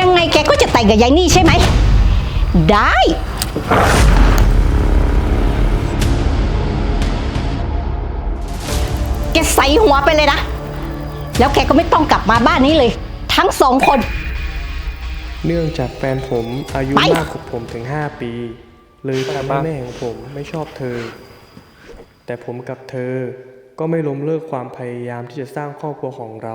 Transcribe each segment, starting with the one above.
ยังไงแกก็จะแต่งกับยายนี่ใช่ไหม ได้ แกใส่หัวไปเลยนะ แล้วแกก็ไม่ต้องกลับมาบ้านนี้เลย ทั้งสองคน เนื่องจากแฟนผมอายุไป มากกว่าผมถึง 5 ปี เลยทำให้แม่ของผมไม่ชอบเธอ แต่ผมกับเธอก็ไม่ล้มเลิกความพยายามที่จะสร้างครอบครัวของเรา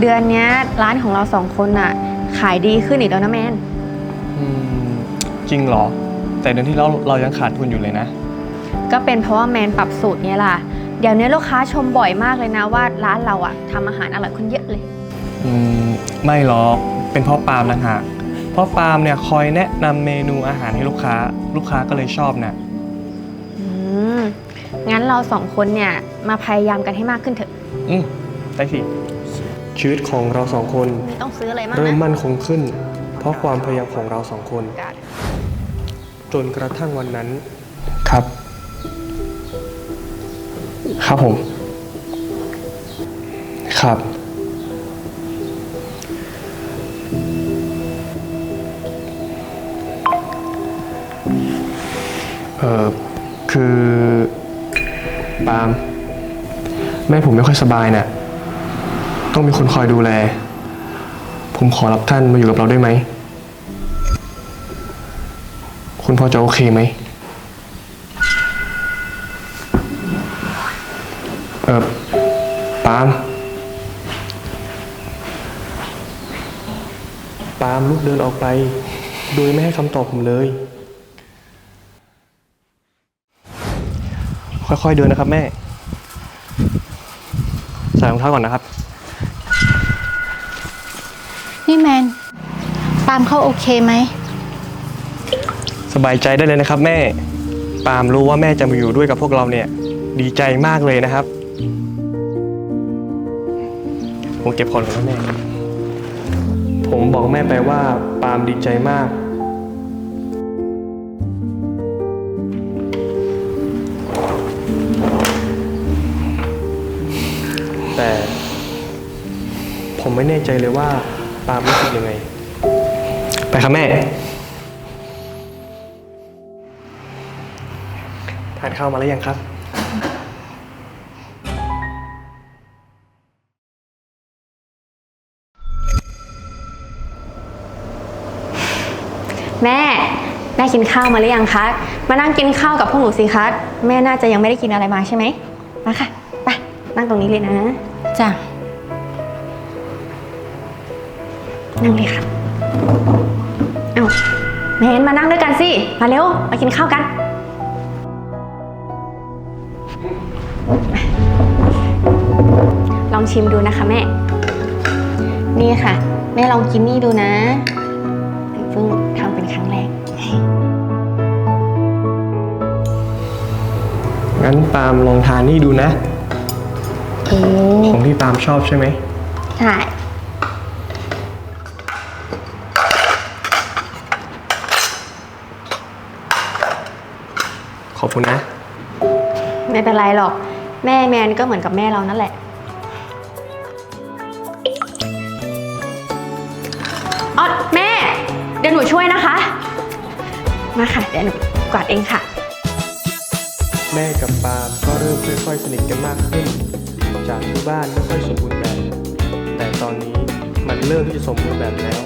เดือนเนี้ยร้านของเราสองคนอะขายดีขึ้นอีกแล้วนะแมน อืมจริงเหรอ แต่เดือนที่แล้วเรายังขาดทุนอยู่เลยนะ ก็เป็นเพราะว่าแมนปรับสูตรเนี่ยล่ะ เดี๋ยวนี้ลูกค้าชมบ่อยมากเลยนะว่าร้านเราอะทำอาหารอร่อยขึ้นเยอะเลย อืมไม่หรอกเป็นเพราะปาล์มนะฮะเพราะปาล์มเนี่ยคอยแนะนำเมนูอาหารให้ลูกค้า ลูกค้าก็เลยชอบนะอืม งั้นเราสองคนเนี่ยมาพยายามกันให้มากขึ้นเถอะ อืมได้สิ ชีวิตของเราสองคนไม่ต้องซื้ออะไรมากเริ่มนะมั่นคงขึ้น เพราะความพยายามของเราสองคน กาดจนกระทั่งวันนั้น ครับ ครับผม ครับ เออคือปาล์มแม่ผมไม่ค่อยสบายน่ะ ต้องมีคนคอยดูแล ผมขอรับท่านมาอยู่กับเราได้ไหม คุณพ่อจะโอเคไหม เออปาล์มปาล์มลุกเดินออกไป โดยไม่ให้คำตอบผมเลย ค่อยๆเดินนะครับแม่ ใส่รองเท้าก่อนนะครับ นี่แมน ปาล์มเขาโอเคไหม สบายใจได้เลยนะครับ แม่ ปาล์มรู้ว่าแม่จะมาอยู่ด้วยกับพวกเราเนี่ย ดีใจมากเลยนะครับผมเก็บของก่อนนะแม่ ผมบอกแม่ไปว่า ปาล์มดีใจมาก แต่ ผมไม่แน่ใจเลยว่า ปาล์มรู้สึกยังไง ไปครับแม่ ทานข้าวมาแล้วยังครับ แม่ แม่กินข้าวมาหรือยังคะ มานั่งกินข้าวกับพวกหนูสิคะ แม่น่าจะยังไม่ได้กินอะไรมาใช่ไหม มาค่ะ ไป นั่งตรงนี้เลยนะ จ้ะ นั่งเลยค่ะ เอาแมนมานั่งด้วยกันสิ มาเร็ว มากินข้าวกัน ลองชิมดูนะคะแม่ นี่ค่ะ แม่ลองกินนี่ดูนะเพิ่งทำเป็นครั้งแรก งั้นปาล์มลองทานนี่ดูนะเอ๊ของที่ปาล์มชอบใช่ไหม ใช่ ขอบคุณนะ ไม่เป็นไรหรอก แม่แมนก็เหมือนกับแม่เรานั่นแหละ อ๋อแม่ เดี๋ยวหนูช่วยนะคะ มาค่ะ เดี๋ยวหนูกวาดเองค่ะ แม่กับปาล์มก็เริ่มค่อยๆ สนิทกันมากขึ้น จากที่บ้านไม่ค่อยสมบูรณ์แบบ แต่ตอนนี้มันเริ่มที่จะสมบูรณ์แบบแล้ว